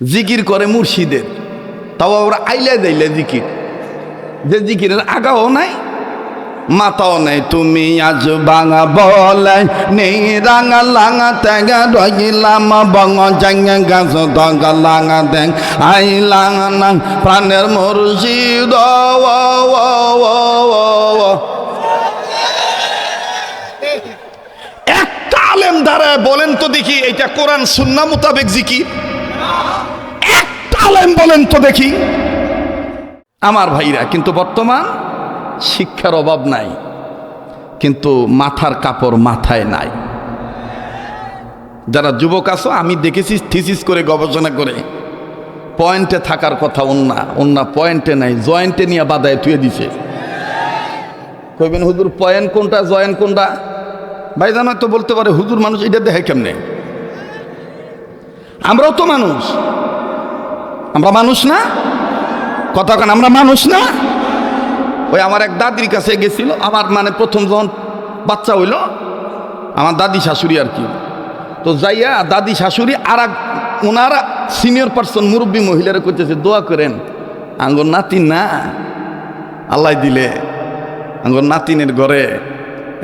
জিকির করে মুর্শিদের। তাও ওরা আইলে দিলে জিকির। যে জিকিরের আগাও নাই মাতাও নেই, তুমি আজ বাঙা বলে নেই রাঙা লাঙা তেগা রইলাম বঙ্গ জাঙ্গা গাছ দঙ্গা লাঙা দেং আই লাঙা নাং প্রাণের ও। একটা আলেম দ্বারা বলেন তো দেখি এটা কোরআন সুন্না মোতাবেক জিকির? আলেম বলেন তো দেখি। আমার ভাইরা, কিন্তু বর্তমান শিক্ষার অভাব নাই, কিন্তু মাথার কাপড় মাথায় নাই। যারা যুবক আছো, আমি দেখেছি থিসিস করে, গবেষণা করে পয়েন্টে থাকার কথা অন্যা অন্যা পয়েন্টে নাই জয়েন্টে নিয়ে বাদায় তুই দিছে। কইবেন, হুজুর পয়েন্ট কোনটা জয়েন্ট কোনটা? ভাইজান হয়তো বলতে পারে, হুজুর, মানুষ এটা দেখে কেমনে? আমরাও তো মানুষ। আমরা মানুষ না? কথা কেন, আমরা মানুষ না? ওই আমার এক দাদির কাছে গেছিল, আমার মানে প্রথম যখন বাচ্চা হইল, আমার দাদি শাশুড়ি আর কি। তো যাইয়া দাদি শাশুড়ি আর এক ওনারা সিনিয়র পার্সন মুরব্বী মহিলারা করতেছে দোয়া করেন, আঙ্গর নাতিন না? আল্লাহ দিলে, আঙ্গর নাতিনের ঘরে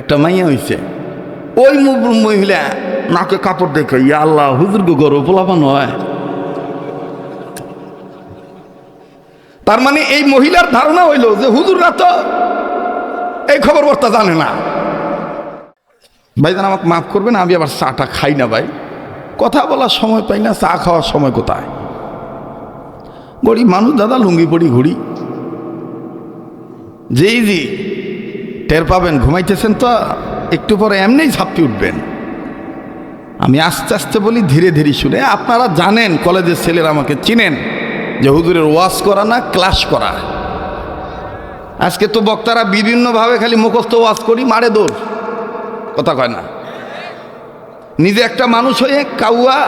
একটা মাইয়া হইছে। ওই মহিলা নাকে কাপড় দেখে, ইয়া আল্লাহ হুজুর গো গরু পোলাপান হয়? তার মানে এই মহিলার ধারণা হইল যে হুজুররা তো এই খবর বার্তা জানে না। ভাই ভাইজান, আমাকে মাফ করবেন, আমি আবার চাটা খাই না ভাই। কথা বলার সময় পাই না, চা খাওয়ার সময় কোথায়? গরিব মানুষ, দাদা, লুঙ্গি পড়ি ঘুরি যেই জি টের পাবেন, ঘুমাইতেছেন তো একটু পরে এমনিই ঝাপটি উঠবেন। আমি আস্তে আস্তে বলি, ধীরে ধীরে শুনে, আপনারা জানেন, কলেজের ছেলেরা আমাকে চিনেন। যে হুজুরের ওয়াজ করা না, ক্লাস করা। আজকে তো বক্তারা বিভিন্নভাবে খালি মুখস্থ ওয়াজ করি, মারে দৌড় কথা কয় না। নিজে একটা মানুষ হয়ে কাউয়া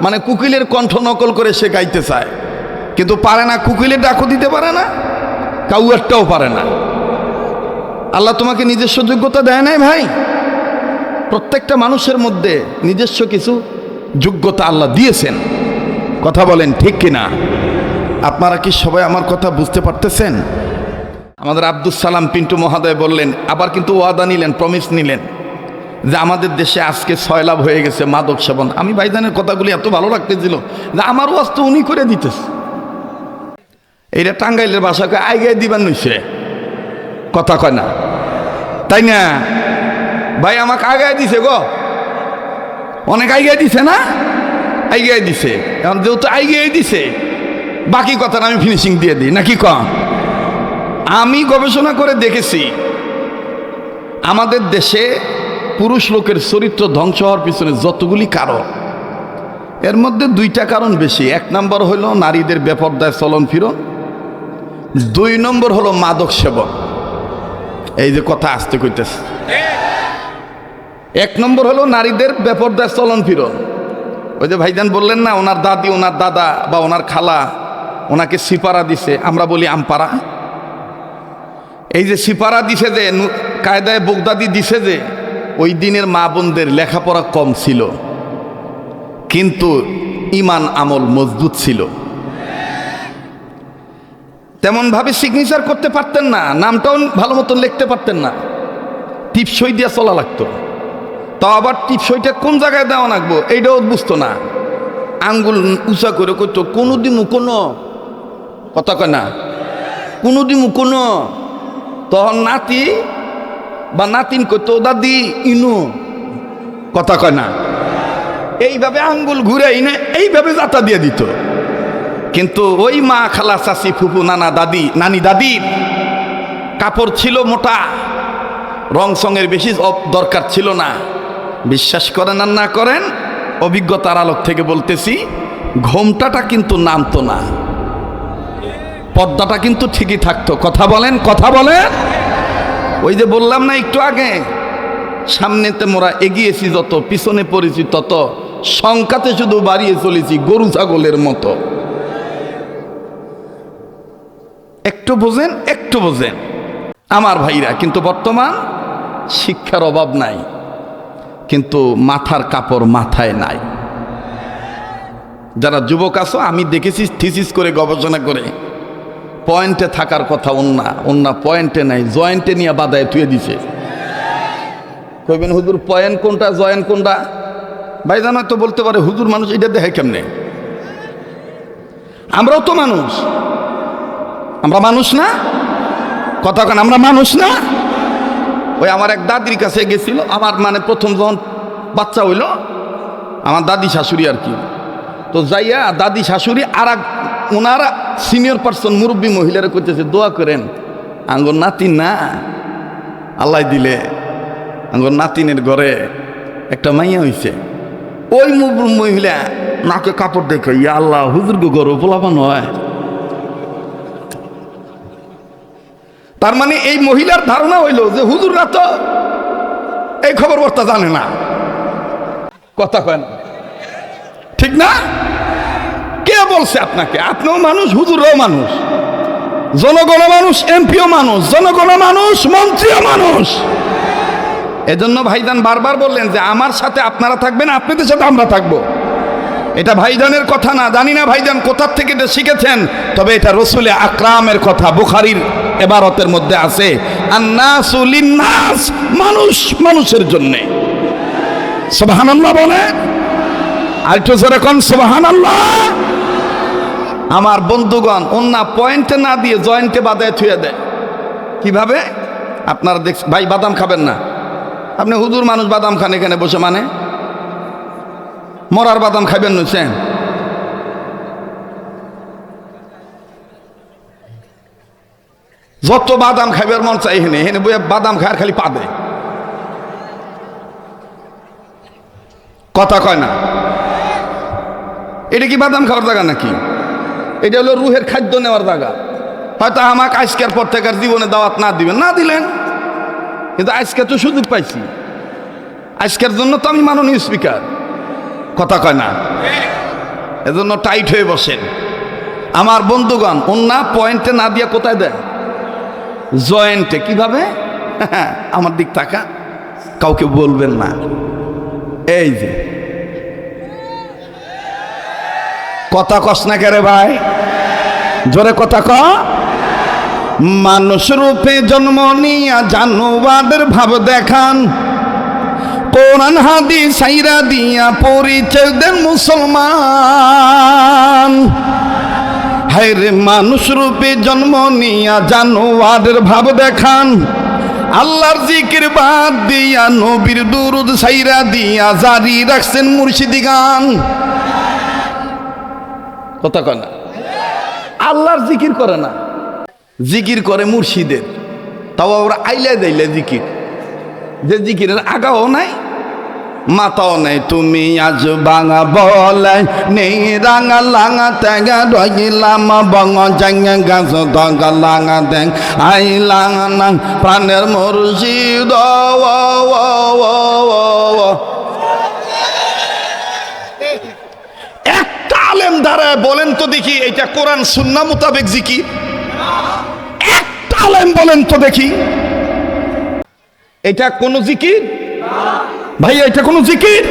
মানে কুকিলের কণ্ঠ নকল করে সে গাইতে চায়। কিন্তু পারে না কুকিলের ডাকও দিতে পারে না, কাউয়ারটাও পারে না। আল্লাহ তোমাকে নিজস্ব যোগ্যতা দেয় নাই ভাই? প্রত্যেকটা মানুষের মধ্যে নিজস্ব কিছু যোগ্যতা আল্লাহ দিয়েছেন। কথা বলেন ঠিক কিনা? আপনারা কি সবাই আমার কথা বুঝতে পারতেছেন? আমাদের আব্দুল সালাম পিন্টু মহাদয় বললেন, আবার কিন্তু ওয়াদা নিলেন প্রমিস নিলেন যে আমাদের দেশে আজকে ছয় লাভ হয়ে গেছে মাদক সেবন। আমি ভাইজানের কথাগুলি এত ভালো লাগতেছিল যে আমার ওয়াজ তো উনি করে দিতেছে। এইটা টাঙ্গাইলের ভাষাকে আইগাই দিবার নইছে কথা কয় না। তাই না? ভাই আমাকে আগায় দিছে গো। অনেক আইগাই দিছে না? আইগাই দিছে। যেহেতু আইগাই দিছে বাকি কথাটা আমি ফিনিশিং দিয়ে দিই। নাকি কম আমি গবেষণা করে দেখেছি, আমাদের দেশে পুরুষ লোকের চরিত্র ধ্বংস হওয়ার পিছনে যতগুলি কারণ, এর মধ্যে দুইটা কারণ বেশি। এক নম্বর হলো নারীদের বেপর্দায় চলন ফিরন। দুই নম্বর হলো মাদক সেবন। এই যে কথা আসতে কইতেছে। এক নম্বর হলো নারীদের বেপর্দায় চলন ফিরন। ওই যে ভাইজান বললেন না, ওনার দাদি, ওনার দাদা বা ওনার খালা ওনাকে সিপারা দিছে, আমরা বলি আমপারা। এই যে সিপারা দিছে যে কায়দায় বগদাদি দিছে যে, ওই দিনের মা বোনদের লেখাপড়া কম ছিল, কিন্তু ইমান আমল মজবুত ছিল। তেমনভাবে সিগনেচার করতে পারতেন না, নামটাও ভালো মতন লিখতে পারতেন না। টিপসই দিয়ে চলা লাগতো। তাও আবার টিপসইটা কোন জায়গায় দেওয়া লাগবো, এইটাও বুঝতো না। আঙ্গুল উঁচা করে করতো কোনো দিমু কোনো কথা কয় না? কোনো দিমু কোনো তখন নাতি বা নাতিন করতো দাদি, ইনু। কথা কয় না? এইভাবে আঙ্গুল ঘুরে এনে এইভাবে যাতা দিয়ে দিত। কিন্তু ওই মা খালা চাচি ফুপু নানা, দাদি, নানি দাদির কাপড় ছিল মোটা, রং সঙের বেশি দরকার ছিল না। বিশ্বাস করেন আর না করেন, অভিজ্ঞতার আলোক থেকে বলতেছি, ঘোমটাটা কিন্তু নামতো না। পর্দাটা কিন্তু ঠিকই থাকতো। কথা বলেন কথা বলেন। ওই যে বললাম না একটু আগে, সামনেতে মোরা এগিয়েছি যত, পিছনে পড়েছি তত সংখ্যাতে শুধু বাড়িয়ে চলেছি গরু ছাগলের মতো। একটু বোঝেন একটু বোঝেন। আমার ভাইরা, কিন্তু বর্তমান শিক্ষার অভাব নাই, কিন্তু মাথার কাপড় মাথায় নাই। যারা যুবক আছো, আমি দেখেছি, থিসিস করে, গবেষণা করে পয়েন্টে থাকার কথা অন্যা অন্যা পয়েন্টে নাই জয়েন্টে নিয়ে বাদায় থুয়ে দিছে। কইবেন, হুজুর পয়েন্ট কোনটা জয়েন্ট কোনটা? ভাইজান হয়তো বলতে পারে, হুজুর, মানুষ এটা দেখে কেমনে? আমরাও তো মানুষ। আমরা মানুষ না? কথা কেন, আমরা মানুষ না? ওই আমার এক দাদির কাছে গেছিল, আমার মানে প্রথম যখন বাচ্চা হইল, আমার দাদি শাশুড়ি আর কি। তো যাইয়া দাদি শাশুড়ি আর ওনারা সিনিয়র পার্সন মুরব্বী মহিলারা করতেছে দোয়া করেন, আঙ্গর নাতিন না, আল্লাহ দিলে আঙ্গর নাতিনের ঘরে একটা মাইয়া হইছে। ওই মহিলা নাকে কাপড় দেখে, ইয়া আল্লাহ, হুজুর গরো পোলাপান হয়। তার মানে এই মহিলার ধারণা হইল যে হুজুররা তো এই খবর বার্তা জানে না। কথা কেন ঠিক না? কে বলছে আপনাকে? আপনিও মানুষ হুজুরও মানুষ। জনগণ মানুষ, এমপিও মানুষ, জনগণ মানুষ, মন্ত্রীও মানুষ। এজন্য ভাইজান বারবার বললেন যে আমার সাথে আপনারা থাকবেন, আপনাদের সাথে আমরা থাকব। এটা ভাইজানের কথা না, জানি না ভাইজান কোথার থেকে এটা শিখেছেন, তবে এটা রসুলে আকরামের কথা, বুখারির এবারতের মধ্যে আছে। মানুষ মানুষের জন্যে। সুবহানাল্লাহ বলে? আর একটু জোরে কোন, সুবহানাল্লাহ। আমার বন্ধুগণ অন্য পয়েন্টে না দিয়ে জয়েন্টে বাদায় থুয়ে দেয়। কীভাবে? আপনারা দেখ, ভাই বাদাম খাবেন না। আপনি হুজুর মানুষ বাদাম খান এখানে বসে মানে? মরার বাদাম খাইবেন নইছেন যত বাদাম খাইবার মন চাই হেনে হেনে বইয়া বাদাম খায় খালি পাবে কথা কয় না। এটা কি বাদাম খাওয়ার জায়গা নাকি? এটা হলো রুহের খাদ্য নেওয়ার জায়গা। হয়তো আমাকে আজকের পর থেকে জীবনে দাওয়াত না দিবেন। না দিলেন। কিন্তু আজকে তো সুযোগ পাইছি। আজকের জন্য তো আমি মাননীয় স্পিকার। কথা কয় না? এজন্য টাইট হয়ে বসেন। আমার বন্ধুগণ অন্য পয়েন্টে না দিয়ে কোথায় দেয়? জয়েন্টে। কীভাবে? আমার দিক তাকা কাউকে বলবেন না। এই যে। কথা কস না কেরে ভাই? জোরে কথা ক। মানুষ রূপে জন্ম নিয়া জানুবাদের ভাব দেখান। কোরআন হাদি সাইরা দিয়া পরিচয় দেন মুসলমান। হায়রে মানুষ রূপে জন্ম নিয়া জানোয়ারের ভাব দেখান। আল্লাহর জিকির বাদ দিয়া নবীর দুরুদ সাইরা দিয়া জারি রাখছেন মুর্শিদি গান। কথা কয় না। আল্লাহর জিকির করে না। জিকির করে মুর্শিদের। তাও ওরা আইলে দিলে জিকির। যে জিকিরের আগাও নাই মাতাও নাই। তুমি আজ বাঙা বলাই নেই রাঙা লাঙা তেগা রহিলাম বঙ্গ জাঙ্গা গাছ দঙ্গা লাঙা দেং। আই লাঙা নাং প্রাণের মুর্শিদ ও, আলেম দাঁড়ায় বলেন তো দেখি এটা কোরআন, সুন্না মোতাবেক জিকি। একটা আলেম বলেন তো দেখি। এটা কোন জিকির? ভাই, এটা কোন জিকির?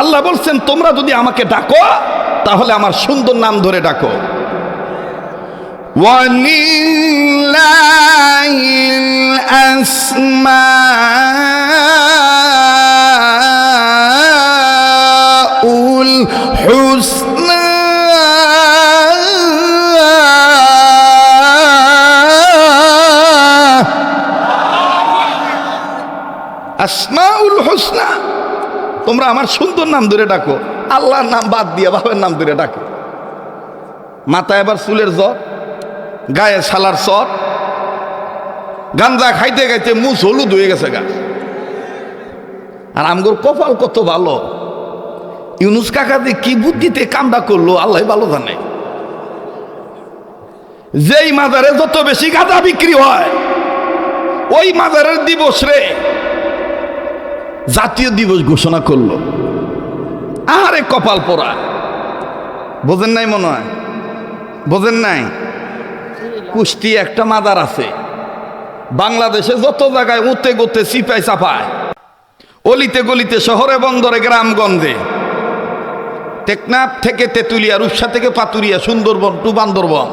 আল্লাহ বলছেন, তোমরা যদি আমাকে ডাকো, তাহলে আমার সুন্দর নাম ধরে ডাকো। উল আসমাউল হোসনা। তোমরা আমার সুন্দর নাম ধরে ডাকো। আল্লাহর নাম বাদ দিয়ে বাবার নাম ধরে ডাকো। মাথায় এবার চুলের জ্বর, গায়ে সালার চর গাঞ্জা খাইতে খাইতে মুস হলুদ হয়ে গেছে গা। আর আমগোর কপাল কত ভালো। ইউনুস কাকা যে কি বুদ্ধিতে কামটা করল, আল্লাহ ভালো জানে। যেই মাজারে যত বেশি গাঁজা বিক্রি হয়, ওই মাজারের দিবস রে জাতীয় দিবস ঘোষণা করল। আরে কপাল পোড়া। বোঝেন নাই মনে হয়? বোঝেন নাই? কুষ্টি একটা মাদার আছে। বাংলাদেশে যত জায়গায় উতে গোতে সিপাই চাপায়, অলিতে গলিতে শহরে বন্দরে গ্রামগঞ্জে, টেকনাফ থেকে তেঁতুলিয়া, রূপসা থেকে পাতুরিয়া, সুন্দরবন টু বান্দরবন।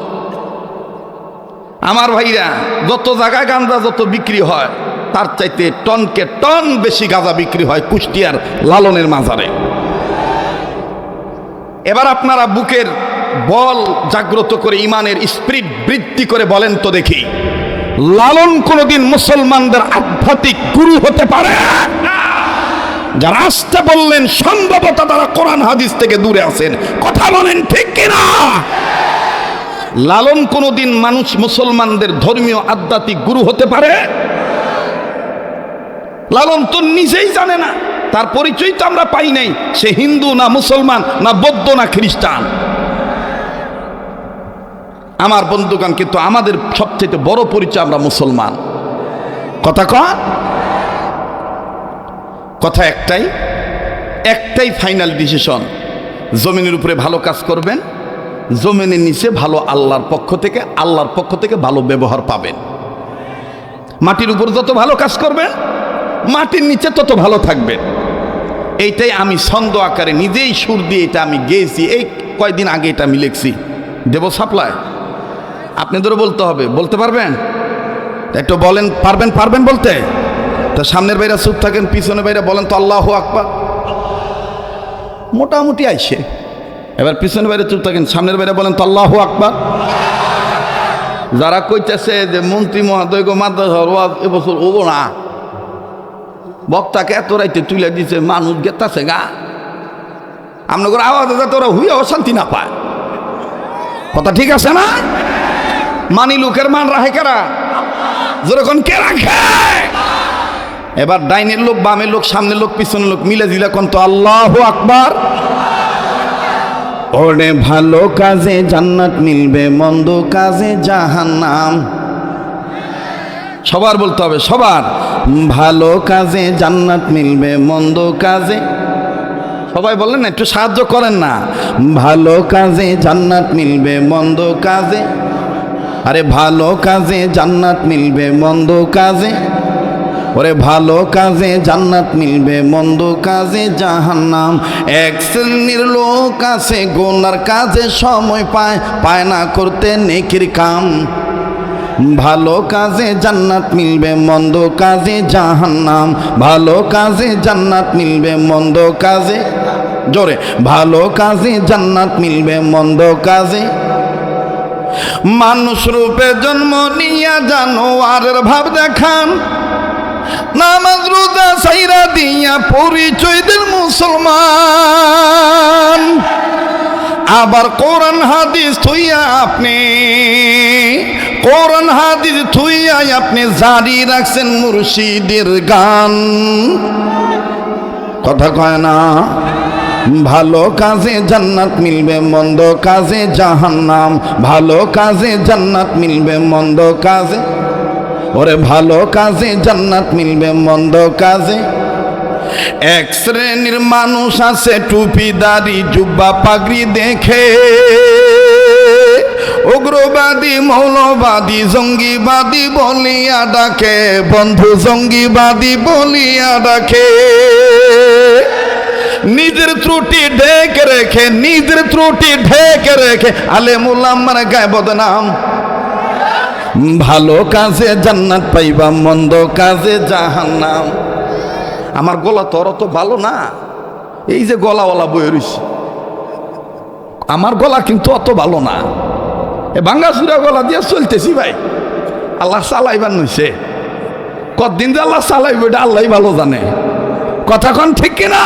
আমার ভাইরা, যত জায়গায় গাঁজা যত বিক্রি হয় তার চাইতে টনকে টন বেশি গাঁজা বিক্রি হয় কুষ্টিয়ার লালনের মাজারে। এবার আপনারা বুকের বল জাগ্রত করে ইমানের স্পিরিট বৃদ্ধি করে বলেন তো দেখি, লালন কোনোদিন মুসলমানদের আধ্যাত্মিক গুরু হতে পারে? যারা আসতে বললেন, সম্ভবত তারা কোরআন হাদিস থেকে দূরে আছেন। কথা বলেন ঠিক কিনা? লালন কোনোদিন মানুষ মুসলমানদের ধর্মীয় আধ্যাত্মিক গুরু হতে পারে? লালন তো নিজেই জানে না। তার পরিচয় তো আমরা পাই নাই। সে হিন্দু না মুসলমান, না বৌদ্ধ, না খ্রিস্টান। আমার বন্ধুগণ, কিন্তু আমাদের সবচেয়ে বড় পরিচয় আমরা মুসলমান। কথা কন কথা একটাই। একটাই ফাইনাল ডিসিশন জমিনের উপরে ভালো কাজ করবেন। জমিনের নিচে ভালো আল্লাহর পক্ষ থেকে, আল্লাহর পক্ষ থেকে ভালো ব্যবহার পাবেন। মাটির উপর যত ভালো কাজ করবেন মাটির নিচে তত ভালো থাকবেন এইটাই আমি ছন্দ আকারে নিজেই সুর দিয়ে এটা আমি গেয়েছি। এই কয়দিন আগে এটা আমি লিখছি। দেব সাপ্লাই। আপনাদেরও বলতে হবে। বলতে পারবেন? একটু বলেন, পারবেন পারবেন বলতে? তো সামনের বাইরে চুপ থাকেন, পিছনের বাইরে বলেন তো আল্লাহ আকবার। মোটামুটি আইসে। এবার পিছনের বাইরে চুপ থাকেন, সামনের বাইরে বলেন তো আল্লাহ আকবার। যারা কইতেছে যে মন্ত্রী মহোদয় গো মাদ্রাসার এবছর ওবো না বক্তাকে এত রাইতে তুলে দিছে, মানুষ গেতাছে গা। আপনার আওয়াজ যাতে ওরা হুইয়াও শান্তি না পায়। কথা ঠিক আছে না? মানি লোকের মান রাখে কারা? যেরকম কে রাখে? এবার ডাইনের লোক, বামের লোক, সামনের লোক, পিছনের লোক মিলে দিলে কোন তো আল্লাহ আকবার। ওরে ভালো কাজে জান্নাত মিলবে, মন্দ কাজে জাহান্নাম। সবার বলতে হবে, সবার। ভালো কাজে জান্নাত মিলবে, মন্দ কাজে। সবাই বললেন না, একটু সাহায্য করেন না। ভালো কাজে জান্নাত মিলবে, মন্দ কাজে। আরে, ভালো কাজে জান্নাত মিলবে, মন্দ কাজে। ওরে, ভালো কাজে জান্নাত মিলবে, মন্দ কাজে জাহান্নাম। এক শ্রেণির লোক আছে, গোনার কাজে সময় পায় পায় না করতে নেকির কাম। ভালো কাজে জান্নাত মিলবে, মন্দ কাজে জাহান্নাম। ভালো কাজে জান্নাত মিলবে, মন্দ কাজে জোরে। ভালো কাজে জান্নাত মিলবে, মন্দ কাজে। মানুষ রূপে জন্ম নিয়া জানোয়ারের ভাব দেখান। নামাজ রোজা সাইরা দিয়া পরিচয় দেন মুসলমান। আবার কোরআন হাদিস থুইয়া আপনি কোরআন হাদিস থুইয়া আপনি জারি রাখছেন মুর্শিদের গান। কথা কয় না, ভালো কাজে জান্নাত মিলবে, মন্দ কাজে জাহান্নাম। ভালো কাজে জান্নাত মিলবে, মন্দ কাজে। ওরে, ভালো কাজে জান্নাত মিলবে, মন্দ কাজে। এক শ্রেণির মানুষ আছে টুপি, দাড়ি, জুব্বা, পাগড়ি দেখে। উগ্রবাদী, মৌলবাদী, জঙ্গিবাদী বলিয়া ডাকে। বন্ধু জঙ্গিবাদী বলিয়া ডাকে। নিজের ত্রুটি ঢেকে রেখে, নিজের ত্রুটি ঢেকে রেখে। আলেমুল্লামার গায়ে বদনাম। ভালো কাজে জান্নাত পাইবা, মন্দ কাজে জাহান্নাম। আমার গলা তো অত ভালো না। এই যে গলাওয়ালা বয়ে রয়েছে আমার গলা কিন্তু অত ভালো না। এ ভাঙ্গাচুরা গলা দিয়ে চলতেছি ভাই। আল্লাহ চালাইবার নইছে। কতদিন যে আল্লাহ চালাইব এটা আল্লাহ ভালো জানে। কথা কন ঠিক কিনা?